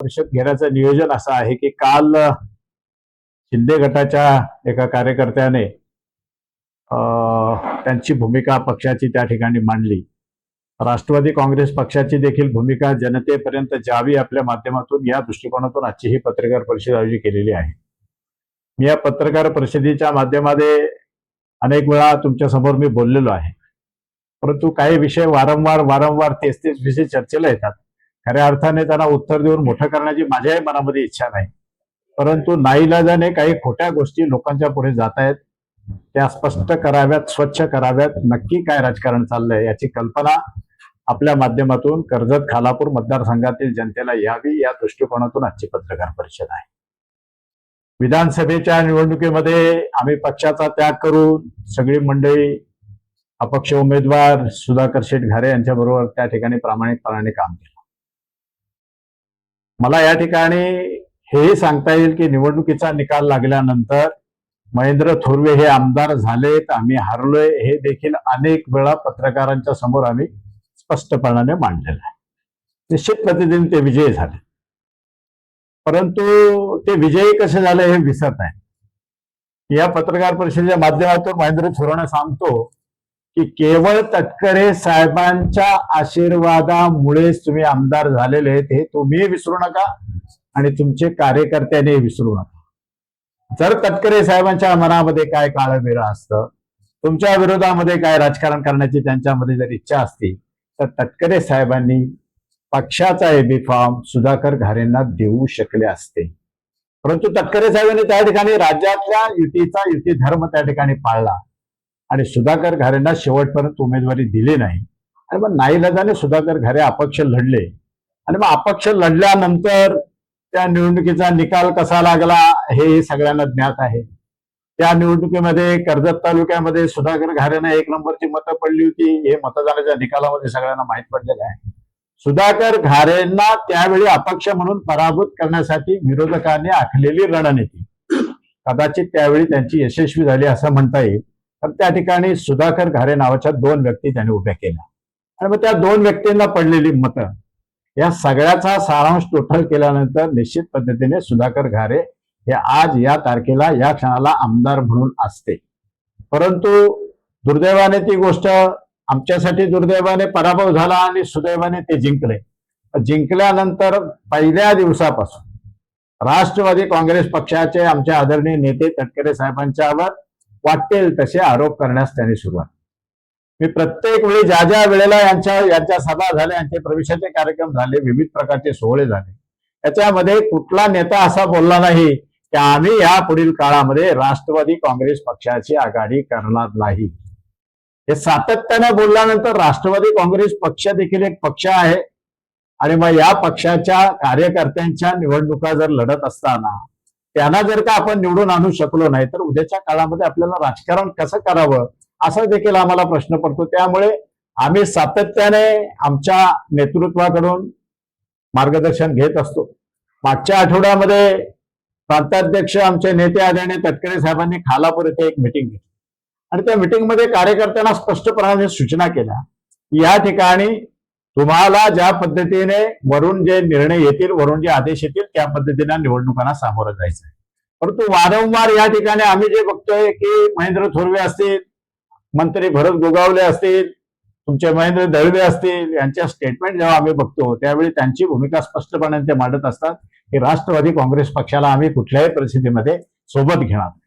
परिषद घेण्याचं नियोजन असं आहे की काल शिंदे गटाच्या एका कार्यकर्त्याने त्यांची भूमिका पक्षाची त्या ठिकाणी मांडली. राष्ट्रवादी काँग्रेस पक्षाची देखील भूमिका जनतेपर्यंत जावी आपल्या माध्यमातून या दृष्टिकोनातून आजची ही पत्रकार परिषद आयोजित केलेली आहे. मी या पत्रकार परिषदेच्या माध्यमामध्ये अनेक वेळा तुमच्यासमोर मी बोललेलो आहे. परंतु काही विषय वारंवार वारंवार तेच तेच विषय चर्चेला येतात. खऱ्या अर्थाने त्यांना उत्तर देऊन मोठं करण्याची माझ्याही मनामध्ये इच्छा नाही. परंतु नाईलाजाने काही खोट्या गोष्टी लोकांच्या पुढे जात आहेत त्या स्पष्ट कराव्यात स्वच्छ कराव्यात नक्की काय राजकारण चाललंय याची कल्पना आपल्या माध्यमातून कर्जत खालापूर मतदारसंघातील जनतेला यावी या दृष्टिकोनातून आजची पत्रकार परिषद आहे. विधानसभेच्या निवडणुकीमध्ये आम्ही पक्षाचा त्याग करून सगळी मंडळी अपक्ष उमेदवार सुधाकर शेठ घारे यांच्याबरोबर त्या ठिकाणी प्रामाणिकपणाने काम केलं. मला या ठिकाणी हेही सांगता येईल की निवडणुकीचा निकाल लागल्यानंतर महेंद्र थोरवे हे आमदार झालेत आम्ही हारलोय हे देखील अनेक वेळा पत्रकारांच्या समोर आम्ही स्पष्टपणाने मांडलेलं आहे. निश्चित प्रतिदिन ते विजयी झाले. परंतु ते विजयी कसे झाले हे विसरत आहे या पत्रकार परिषदेच्या माध्यमातून महेंद्र थोराणे सांगतो की केवळ तटकरे साहेबांच्या आशीर्वादामुळेच तुम्ही आमदार झालेले आहेत हे तुम्ही विसरू नका आणि तुमचे कार्यकर्त्यांनी विसरू नका. जर तटकरे साहेबांच्या मनामध्ये काय काळ वेळ असतं तुमच्या विरोधामध्ये काय राजकारण करण्याची त्यांच्यामध्ये जर इच्छा असती तर तटकरे साहेबांनी पक्षाचा एबी फॉर्म सुधाकर घारेंना देऊ शकले असते. परंतु तटकरे साहेबांनी त्या ठिकाणी राज्यातल्या युतीचा युती धर्म त्या ठिकाणी पाळला. आणि सुधाकर घारेंना शेवटपर्यंत उमेदवारी दिली नाही. आणि मग नाईलाजाने सुधाकर घारे अपक्ष लढले. आणि मग अपक्ष लढल्यानंतर त्या निवडणुकीचा निकाल कसा लागला हे सगळ्यांना ज्ञात आहे. त्या निवडणुकीमध्ये कर्जत तालुक्यामध्ये सुधाकर घारेनं एक नंबरची मतं पडली होती. हे मतदानाच्या निकालामध्ये सगळ्यांना माहीत पडलेलं आहे. सुधाकर घारेंना त्यावेळी अपक्ष म्हणून पराभूत करण्यासाठी विरोधकांनी आखलेली रणनीती. कदाचित त्यावेळी त्यांची यशस्वी झाली असं म्हणता येईल. तर त्या ठिकाणी सुधाकर घारे नावाच्या दोन व्यक्ती त्यांनी उभ्या केल्या. आणि मग त्या दोन व्यक्तींना पडलेली मतं या सगळ्याचा सारांश टोटल केल्यानंतर निश्चित पद्धतीने सुधाकर घारे हे आज या तारखेला या क्षणाला आमदार म्हणून असते. परंतु दुर्दैवाने ती गोष्ट आमच्यासाठी दुर्दैवाने पराभव झाला आणि सुदैवाने ते जिंकले. जिंकल्यानंतर पहिल्या दिवसापासून राष्ट्रवादी काँग्रेस पक्षाचे आमचे आदरणीय नेते तटकरे साहेबांच्यावर वाटेल तसे आरोप करण्यास त्यांनी सुरुवात मी प्रत्येक वेळी ज्या ज्या वेळेला यांच्या यांच्या सभा झाल्या यांचे प्रवेशाचे कार्यक्रम झाले विविध प्रकारचे सोहळे झाले याच्यामध्ये कुठला नेता असा बोलला नाही की आम्ही या पुढील काळामध्ये राष्ट्रवादी काँग्रेस पक्षाची आघाडी करणार नाही. हे सातत्याने बोलल्यानंतर राष्ट्रवादी काँग्रेस पक्ष देखील एक पक्ष आहे. आणि मग या पक्षाच्या कार्यकर्त्यांच्या निवडणुका जर लढत असताना त्यांना जर का आपण निवडून आणू शकलो नाही तर उद्याच्या काळामध्ये आपल्याला राजकारण कसं करावं असा देखील आम्हाला प्रश्न पडतो. त्यामुळे आम्ही सातत्याने आमच्या नेतृत्वाकडून मार्गदर्शन घेत असतो. मागच्या आठवड्यामध्ये प्रांताध्यक्ष आमचे नेते आदरणीय तटकरे साहेबांनी खालापूर येथे एक मिटिंग घेतली. आणि त्या मिटिंगमध्ये कार्यकर्त्यांना स्पष्टपणाने सूचना केल्या. या ठिकाणी तुम्हाला ज्या पद्धतीने वरून जे निर्णय येतील वरून जे आदेश येतील त्या पद्धतीने निवडणुकांना सामोरं जायचं आहे परंतु वारंवार या ठिकाणी आम्ही जे बघतोय की महेंद्र थोरवे असतील मंत्री भरत गोगावले असतील तुमचे महेंद्र दळवे असतील यांच्या स्टेटमेंट जेव्हा आम्ही बघतो त्यावेळी त्यांची भूमिका स्पष्टपणे ते मांडत असतात की राष्ट्रवादी काँग्रेस पक्षाला आम्ही कुठल्याही परिस्थितीमध्ये सोबत घेणार नाही.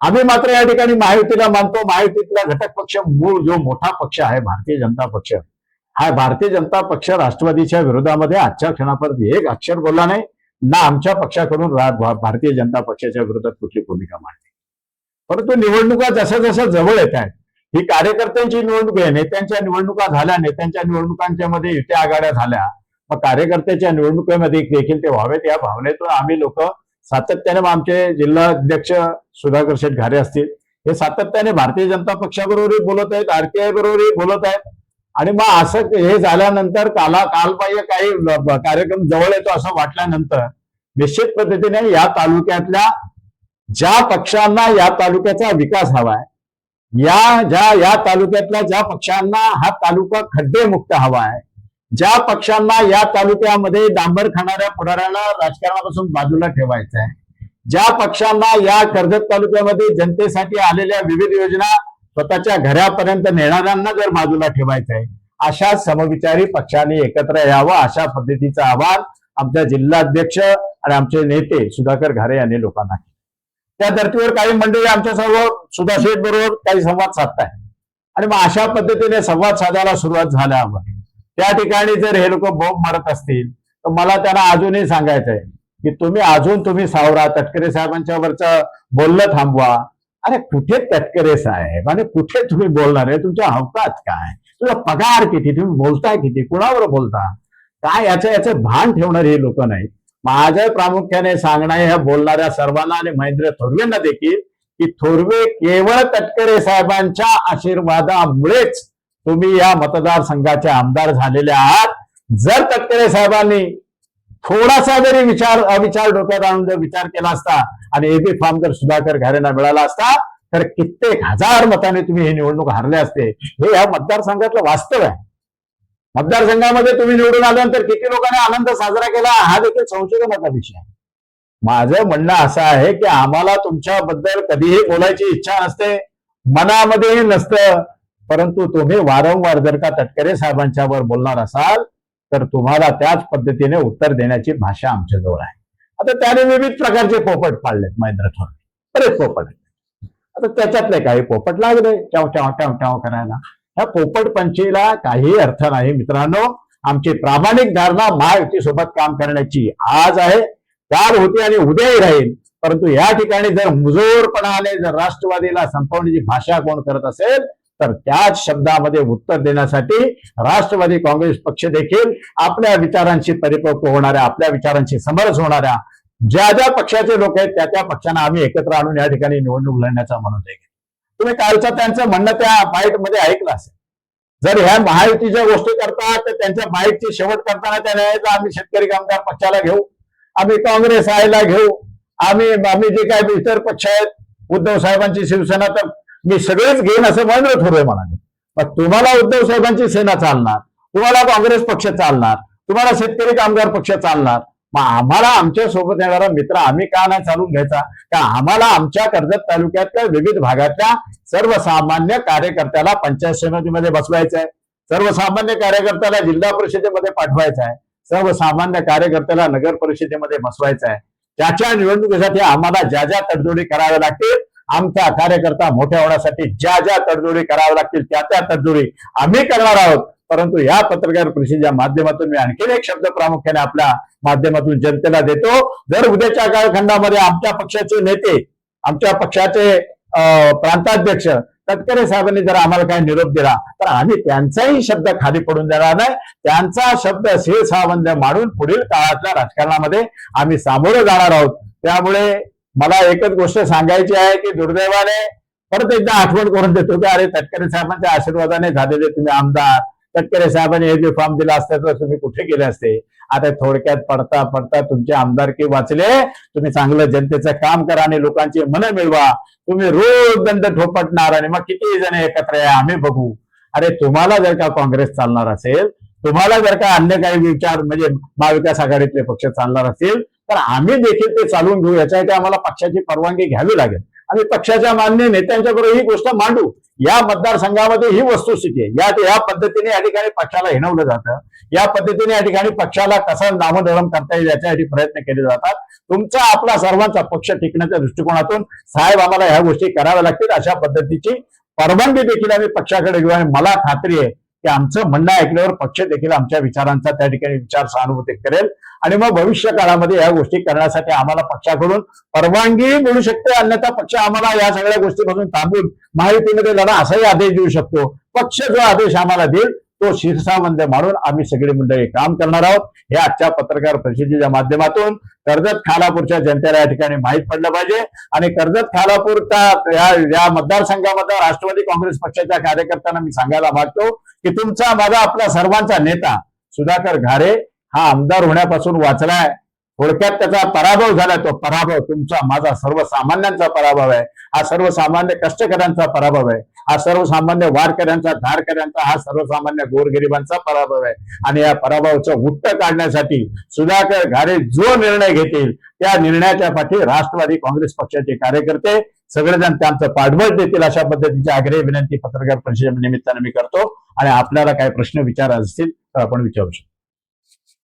आम्ही मात्र या ठिकाणी महायुतीला मानतो महायुतीतला घटक पक्ष मूळ जो मोठा पक्ष आहे भारतीय जनता पक्ष हा भारतीय जनता पक्ष राष्ट्रवादीच्या विरोधामध्ये आजच्या क्षणापर्यंत एक अक्षर बोलला नाही. ना आमच्या पक्षाकडून भारतीय जनता पक्षाच्या विरोधात कुठली भूमिका मांडली. परंतु निवडणुका जशा जशा जवळ येत आहेत ही कार्यकर्त्यांची निवडणूक आहे नेत्यांच्या निवडणुका झाल्या नेत्यांच्या निवडणुकांच्या मध्ये युत्या आघाड्या झाल्या. मग कार्यकर्त्याच्या निवडणुकीमध्ये देखील ते व्हावेत या भावनेतून आम्ही लोक सातत्याने मग आमचे जिल्हा अध्यक्ष सुधाकर शेठ घारे असतील हे सातत्याने भारतीय जनता पक्षाबरोबरही बोलत आहेत आरटीआय बरोबरही बोलत आहेत. आणि मग असं हे झाल्यानंतर काला कालबाह्य काही कार्यक्रम जवळ येतो असं वाटल्यानंतर निश्चित पद्धतीने या तालुक्यातल्या ज्या पक्षांना या तालुक्याचा विकास हवाय या ज्या या तालुक्यातल्या ज्या पक्षांना हा तालुका खड्डेमुक्त हवा आहे ज्या पक्षांना या तालुक्यामध्ये डांबर खाणाऱ्या पुढाऱ्याला राजकारणापासून बाजूला ठेवायचं आहे ज्या पक्षांना या कर्जत तालुक्यामध्ये जनतेसाठी आलेल्या विविध योजना स्वतःच्या घरापर्यंत नेणाऱ्यांना जर बाजूला ठेवायचं आहे अशा समविचारी पक्षांनी एकत्र यावं अशा पद्धतीचं आवाहन आमच्या जिल्हाध्यक्ष आणि आमचे नेते सुधाकर घारे यांनी लोकांना केलं. त्या धर्तीवर काही मंडळी आमच्या सर्व सुधा शेठ बरोबर काही संवाद साधताय आणि मग अशा पद्धतीने संवाद साधायला सुरुवात झाल्यावर त्या ठिकाणी जर हे लोक बॉम्ब मारत असतील तर मला त्यांना अजूनही सांगायचं आहे की तुम्ही अजून तुम्ही सावरा तटकरे साहेबांच्या वरचं बोलणं थांबवा. अरे कुठे तटकरे साहेब? आणि कुठे तुम्ही बोलणार आहे? तुमच्या हक्कात काय? तुझा पगार किती? तुम्ही बोलताय किती? कुणावर बोलता? काय याचं याचं भान ठेवणारे हे लोक नाही माझ्या प्रामुख्याने सांगणं ह्या बोलणाऱ्या सर्वांना आणि महेंद्र थोरवेंना देखील की थोरवे केवळ तटकरे साहेबांच्या आशीर्वादामुळेच तुम्ही या मतदारसंघाचे आमदार झालेले आहात. जर तटकरे साहेबांनी थोडासा जरी विचार अविचार डोक्यात आणून जर विचार केला असता आणि एबी फॉर्म जर सुधाकर घारेंना मिळाला असता तर कित्येक हजार मताने तुम्ही हे निवडणूक हरले असते. हे या मतदारसंघातलं वास्तव आहे. मतदारसंघामध्ये तुम्ही निवडून आल्यानंतर किती लोकांनी आनंद साजरा केला हा देखील संशोधनाचा विषय आहे. माझं म्हणणं असं आहे की आम्हाला तुमच्याबद्दल कधीही बोलायची इच्छा नसते मनामध्येही नसतं. परंतु तुम्ही वारंवार जर का तटकरे साहेबांच्यावर बोलणार असाल तर तुम्हाला त्याच पद्धतीने उत्तर देण्याची भाषा आमच्याजवळ आहे. आता त्याने विविध प्रकारचे पोपट पाळलेत महेंद्र थोरवे. बरेच पोपट आहेत. आता त्याच्यातले काही पोपट लागले. टाव टाव टाव टाव करायला. ह्या पोपट पंचीला काही अर्थ नाही. मित्रांनो आमची प्रामाणिक धारणा महायुती सोबत काम करण्याची आज आहे. काल होती आणि उद्याही राहील. परंतु या ठिकाणी जर मुजोरपणाने जर राष्ट्रवादीला संपवण्याची भाषा कोण करत असेल तर त्याच शब्दामध्ये उत्तर देण्यासाठी राष्ट्रवादी काँग्रेस पक्ष देखील आपल्या विचारांशी परिपक्व होणाऱ्या आपल्या विचारांशी समरस होणाऱ्या ज्या ज्या पक्षाचे लोक आहेत त्या त्या पक्षांना आम्ही एकत्र आणून या ठिकाणी निवडणूक लढण्याचा मनोदय आहे तुम्ही कालचं त्यांचं म्हणणं त्या बाईटमध्ये ऐकलं असेल. जर ह्या महायुतीच्या गोष्टी करतात तर त्यांच्या बाईटची शेवट करताना त्या न्यायाचा आम्ही शेतकरी कामगार पक्षाला घेऊ आम्ही काँग्रेस आयला घेऊ आम्ही आम्ही जे काय इतर पक्ष आहेत उद्धव साहेबांची शिवसेना तर मी सगळेच घेईन असं महेंद्र थोरवे म्हणाले. मग तुम्हाला उद्धव साहेबांची सेना चालणार तुम्हाला काँग्रेस पक्ष चालणार तुम्हाला शेतकरी कामगार पक्ष चालणार. मग आम्हाला आमच्यासोबत येणारा मित्र आम्ही का नाही चालून घ्यायचा? का आम्हाला आमच्या कर्जत तालुक्यातल्या विविध भागातल्या सर्वसामान्य कार्यकर्त्याला पंचायत समितीमध्ये बसवायचं आहे सर्वसामान्य कार्यकर्त्याला जिल्हा परिषदेमध्ये पाठवायचं आहे सर्वसामान्य कार्यकर्त्याला नगर परिषदेमध्ये बसवायचं आहे त्याच्या निवडणुकीसाठी आम्हाला ज्या ज्या तडजोडी कराव्या लागतील आमचा कार्यकर्ता मोठ्या होण्यासाठी ज्या ज्या तडजोडी कराव्या लागतील त्या त्या तडजोडी आम्ही करणार आहोत. परंतु या पत्रकार परिषदेच्या माध्यमातून मी आणखीन एक शब्द प्रामुख्याने आपल्या माध्यमातून जनतेला देतो. जर उद्याच्या कालखंडामध्ये आमच्या पक्षाचे नेते आमच्या पक्षाचे प्रांताध्यक्ष तटकरे साहेबांनी जर आम्हाला काही निरोप दिला तर आम्ही त्यांचाही शब्द खाली पडून देणार नाही. त्यांचा शब्द शिरसावंद मांडून पुढील काळातल्या राजकारणामध्ये आम्ही सामोरं जाणार आहोत. त्यामुळे मला एकच गोष्ट सांगायची आहे की दुर्दैवाने परत एकदा आठवण करून देतो की अरे तटकरे साहेबांच्या आशीर्वादाने झालेले तुम्ही आमदार. तटकरे साहेबांनी हे जे फॉर्म दिला असता तर तुम्ही कुठे गेले असते? आता थोडक्यात पडता पडता तुमचे आमदारकी वाचले? तुम्ही चांगलं जनतेचं काम करा आणि लोकांची मन मिळवा. तुम्ही रोज दंड ठोपटणार आणि मग किती जण एकत्र या आम्ही बघू. अरे तुम्हाला जर का काँग्रेस चालणार असेल तुम्हाला जर का अन्य काही विचार म्हणजे महाविकास आघाडीतले पक्ष चालणार असतील तर आम्ही देखील ते चालवून घेऊ. याच्यासाठी आम्हाला पक्षाची परवानगी घ्यावी लागेल. आणि पक्षाच्या मान्य नेत्यांच्याबरोबर ही गोष्ट मांडू. या मतदारसंघामध्ये ही वस्तुस्थिती आहे. या या पद्धतीने या ठिकाणी पक्षाला हिणवलं जातं. या पद्धतीने या ठिकाणी पक्षाला कसं नामधरम करता येईल याच्यासाठी प्रयत्न केले जातात. तुमचा आपला सर्वांचा पक्ष टिकण्याच्या दृष्टिकोनातून साहेब आम्हाला ह्या गोष्टी कराव्या लागतील. अशा पद्धतीची परवानगी देखील आम्ही पक्षाकडे घेऊ. आणि मला खात्री आहे की आमचं म्हणणं ऐकल्यावर पक्ष देखील आमच्या विचारांचा त्या ठिकाणी विचार सहानुभूती करेल. आणि मग भविष्य काळामध्ये या गोष्टी करण्यासाठी आम्हाला पक्षाकडून परवानगी मिळू शकते अन्यथा पक्ष आम्हाला या सगळ्या गोष्टीपासून थांबून माहितीमध्ये लढा असाही आदेश देऊ शकतो. पक्ष जो आदेश आम्हाला देईल तो शीर्षामध्ये मारून आम्ही सगळी मंडळी काम करणार आहोत. हे आजच्या पत्रकार परिषदेच्या माध्यमातून कर्जत खालापूरच्या जनतेला या ठिकाणी माहीत पडलं पाहिजे. आणि कर्जत खालापूरच्या या या मतदारसंघामध्ये राष्ट्रवादी काँग्रेस पक्षाच्या कार्यकर्त्यांना मी सांगायला मागतो की तुमचा माझा आपला सर्वांचा नेता सुधाकर घारे हा आमदार होण्यापासून वाचलाय. थोडक्यात त्याचा पराभव झाला तो पराभव तुमचा माझा सर्वसामान्यांचा पराभव आहे. हा सर्वसामान्य कष्टकऱ्यांचा पराभव आहे. हा सर्वसामान्य वारकऱ्यांचा धारकऱ्यांचा हा सर्वसामान्य गोरगरिबांचा पराभव आहे. आणि या पराभवाचं उत्तर काढण्यासाठी सुधाकर घारे जो निर्णय घेतील त्या निर्णयाच्या पाठी राष्ट्रवादी काँग्रेस पक्षाचे कार्यकर्ते सगळेजण त्यांचं पाठबळ देतील अशा पद्धतीची आग्रही विनंती पत्रकार परिषदे निमित्ताने मी करतो. आणि आपल्याला काय प्रश्न विचार असतील तर आपण विचारू शकतो.